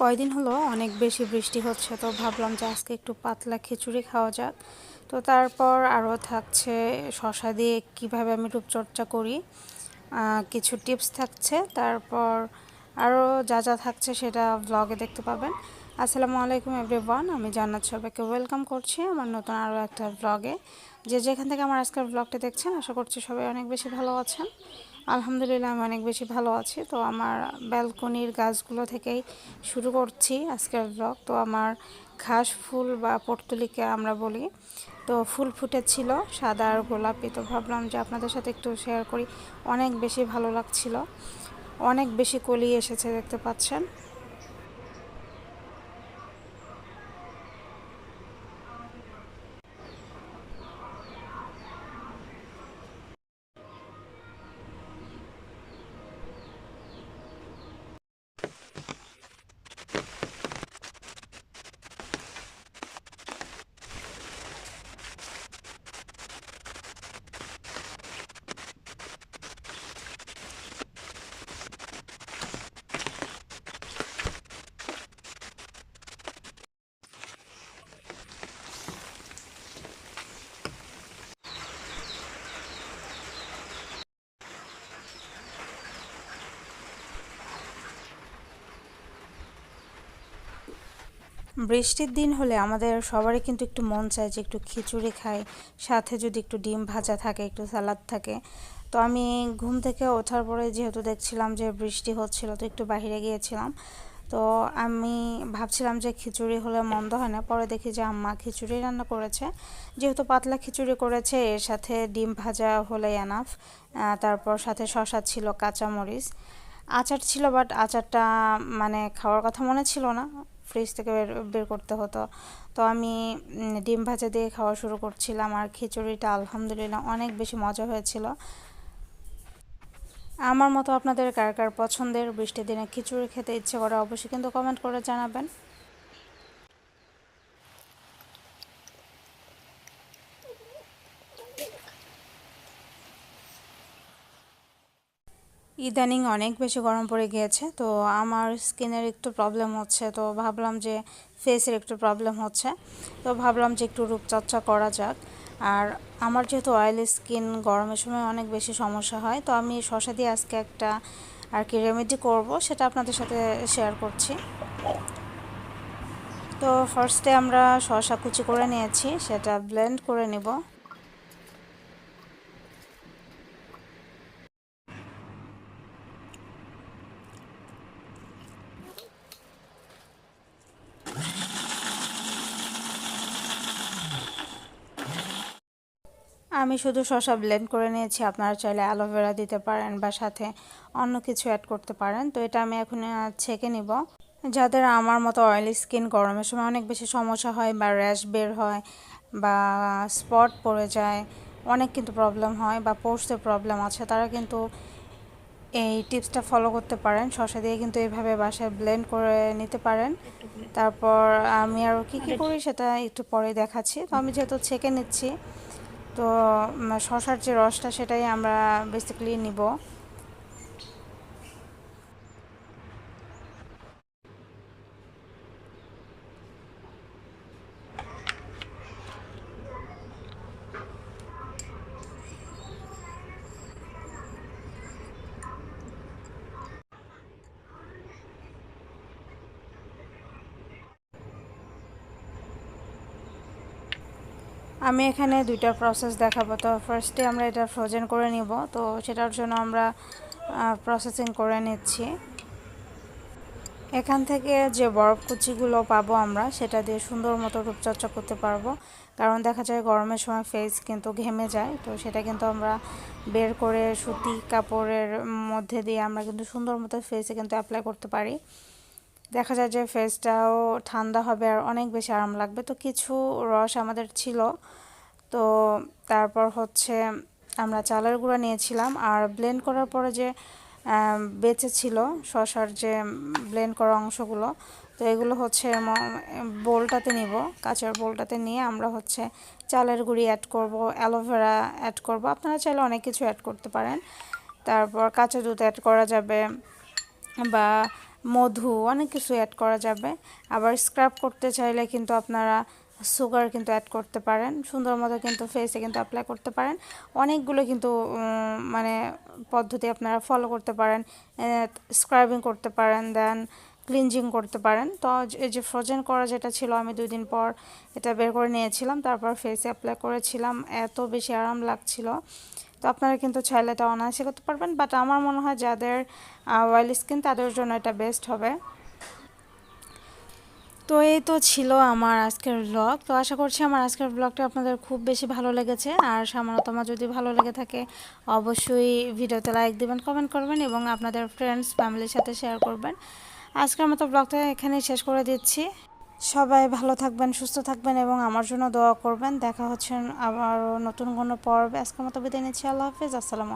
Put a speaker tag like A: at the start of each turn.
A: কয়দিন হলো অনেক বেশি বৃষ্টি হচ্ছে, তো ভাবলাম যে আজকে একটু পাতলা খিচুড়ি খাওয়া যাক। তো তারপর আরও থাকছে শশা দিয়ে কীভাবে আমি রূপচর্চা করি কিছু টিপস থাকছে। তারপর আরও যা যা থাকছে সেটা ব্লগে দেখতে পাবেন। আসসালামু আলাইকুম এভরিওয়ান, আমি জান্নাত সবাইকে ওয়েলকাম করছি আমার নতুন আরও একটা ব্লগে যে যেখান থেকে আমার আজকের ব্লগটা দেখছেন, আশা করছি সবাই অনেক বেশি ভালো আছেন। আলহামদুলিল্লাহ আমি অনেক বেশি ভালো আছি। তো আমার ব্যালকনির গাছগুলো থেকেই শুরু করছি আজকের ব্লগ তো আমার ঘাস, ফুল বা পর্তুলিকে আমরা বলি। তো ফুল ফুটেছিল, সাদা আর গোলাপি। তো ভাবলাম যে আপনাদের সাথে একটু শেয়ার করি। অনেক বেশি ভালো লাগছিল। অনেক বেশি কলি এসেছে, দেখতে পাচ্ছেন। বৃষ্টির দিন হলে আমাদের সবারই কিন্তু একটু মন চায় যে একটু খিচুড়ি খাই, সাথে যদি একটু ডিম ভাজা থাকে, একটু সালাদ থাকে। তো আমি ঘুম থেকে ওঠার পরে যেহেতু দেখছিলাম যে বৃষ্টি হচ্ছিল, তো একটু বাইরে গিয়েছিলাম। তো আমি ভাবছিলাম যে খিচুড়ি হলে মন্দ হয় না, পরে দেখি যে আম্মা খিচুড়ি রান্না করেছে। যেহেতু পাতলা খিচুড়ি করেছে, এর সাথে ডিম ভাজা হলে এনাফ তারপর সাথে শশা ছিল, কাঁচামরিচ। আচার ছিল বাট আচারটা মানে খাওয়ার কথা মনে ছিল না। ফ্রিজ থেকে বের বের করতে হতো। তো আমি ডিম ভাজা দিয়ে খাওয়া শুরু করছিলাম আর খিচুড়িটা আলহামদুলিল্লাহ অনেক বেশি মজা হয়েছিল। আমার মতো আপনাদের কার কার পছন্দের বৃষ্টির দিনে খিচুড়ি খেতে ইচ্ছে করে অবশ্যই কিন্তু কমেন্ট করে জানাবেন। ইদানিং অনেক বেশি গরম পড়ে গিয়েছে, তো আমার স্কিনের একটু প্রবলেম হচ্ছে, তো ভাবলাম যে ফেসের একটু প্রবলেম হচ্ছে, তো ভাবলাম যে একটু রূপচর্চা করা যাক। আর আমার যেহেতু অয়েলি স্কিন গরমের সময় অনেক বেশি সমস্যা হয়, তো আমি শশা দিয়ে আজকে একটা আর কি রেমেডি করব, সেটা আপনাদের সাথে শেয়ার করছি। তো ফার্স্টে আমরা শশা কুচি করে নিয়েছি, সেটা ব্লেন্ড করে নেব। আমি শুধু শসা ব্লেন্ড করে নিয়েছি আপনারা চাইলে অ্যালোভেরা দিতে পারেন বা সাথে অন্য কিছু অ্যাড করতে পারেন। তো এটা আমি এখন ছেঁকে নিব। যাদের আমার মতো অয়েলি স্কিন গরমের সময় অনেক বেশি সমস্যা হয় বা র্যাশ বের হয় বা স্পট পড়ে যায় অনেক কিন্তু প্রবলেম হয় বা পোস্টে প্রবলেম আছে তারা কিন্তু এই টিপসটা ফলো করতে পারেন। শসা দিয়ে কিন্তু এইভাবে বাসায় ব্লেন্ড করে নিতে পারেন। তারপর আমি আরও কী কী করি সেটা একটু পরে দেখাচ্ছি। তো আমি যেহেতু ছেঁকে নিচ্ছি তো শশার যে রসটা সেটাই আমরা বেসিক্যালি নিব। আমি এখানে দুইটা প্রসেস দেখাবো। তো ফার্স্টে আমরা এটা ফ্রোজেন করে নিব। তো সেটার জন্য আমরা প্রসেসিং করে নিচ্ছি। এখান থেকে যে বরফ কুচিগুলো পাবো আমরা, সেটা দিয়ে সুন্দর মতো রূপচর্চা করতে পারব। কারণ দেখা যায় গরমের সময় ফেস কিন্তু ঘেমে যায়। তো সেটা কিন্তু আমরা বের করে সুতি কাপড়ের মধ্যে দিয়ে আমরা কিন্তু সুন্দর মতো ফেসে কিন্তু অ্যাপ্লাই করতে পারি। দেখা যায় যে ফেসটাও ঠান্ডা হবে আর অনেক বেশি আরাম লাগবে। তো কিছু রস আমাদের ছিল। তো তারপর হচ্ছে আমরা চালের গুঁড়া নিয়েছিলাম আর ব্লেন্ড করার পরে যে বেঁচে ছিল শশার যে ব্লেন্ড করা অংশগুলো, তো এগুলো হচ্ছে বোলটাতে নিব। কাঁচের বোলটাতে নিয়ে আমরা হচ্ছে চালের গুঁড়ি অ্যাড করব অ্যালোভেরা অ্যাড করব। আপনারা চাইলে অনেক কিছু অ্যাড করতে পারেন। তারপর কাঁচা দুধ অ্যাড করা যাবে বা মধু, অনেক কিছু অ্যাড করা যাবে। আবার স্ক্রাব করতে চাইলে কিন্তু আপনারা সুগার কিন্তু অ্যাড করতে পারেন। সুন্দর মতো কিন্তু ফেসে কিন্তু অ্যাপ্লাই করতে পারেন। অনেকগুলো কিন্তু মানে পদ্ধতি আপনারা ফলো করতে পারেন। স্ক্রাবিং করতে পারেন দেন ক্লিনজিং করতে পারেন। তো এই যে ফ্রোজেন করা যেটা ছিল, আমি দুই দিন পর এটা বের করে নিয়েছিলাম। তারপর ফেসে অ্যাপ্লাই করেছিলাম। এত বেশি আরাম লাগছিল। তো আপনারা কিন্তু চাইলে এটা অনায়াসে করতে পারবেন। বাট আমার মনে হয় যাদের অয়েল স্কিন তাদের জন্য এটা বেস্ট হবে। তো এই তো ছিল আমার আজকের ব্লগ তো আশা করছি আমার আজকের ব্লগটা আপনাদের খুব বেশি ভালো লেগেছে। আর সামান্যতম যদি ভালো লেগে থাকে, অবশ্যই ভিডিওতে লাইক দিবেন কমেন্ট করবেন এবং আপনাদের ফ্রেন্ডস ফ্যামিলির সাথে শেয়ার করবেন। আজকের মতো ব্লগটা এখানেই শেষ করে দিচ্ছি। সবাই ভালো থাকবেন, সুস্থ থাকবেন এবং আমার জন্য দোয়া করবেন। দেখা হচ্ছেন আবার নতুন কোনো পর্বে। আজকের মতো বিদায় নিচ্ছি। আল্লাহ হাফিজ। আসসালামু